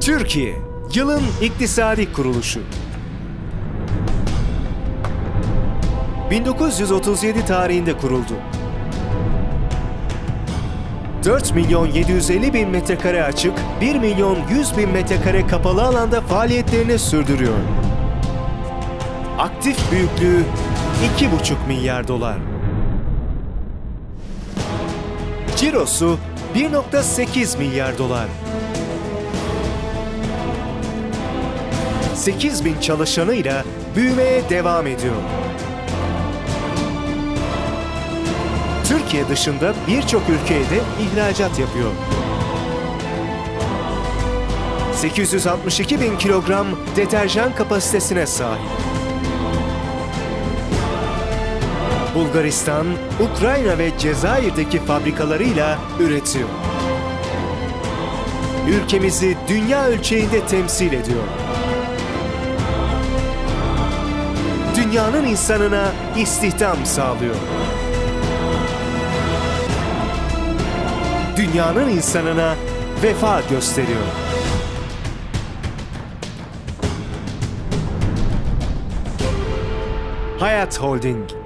Türkiye, yılın iktisadi kuruluşu. 1937 tarihinde kuruldu. 4 milyon 750 bin metrekare açık, 1 milyon 100 bin metrekare kapalı alanda faaliyetlerini sürdürüyor. Aktif büyüklüğü 2,5 milyar dolar. Cirosu 1.8 milyar dolar. 8 bin çalışanıyla büyümeye devam ediyor. Türkiye dışında birçok ülkeye de ihracat yapıyor. 862 bin kilogram deterjan kapasitesine sahip. Bulgaristan, Ukrayna ve Cezayir'deki fabrikalarıyla üretiyor. Ülkemizi dünya ölçeğinde temsil ediyor. Dünyanın insanına istihdam sağlıyor. Dünyanın insanına vefa gösteriyor. Hayat Holding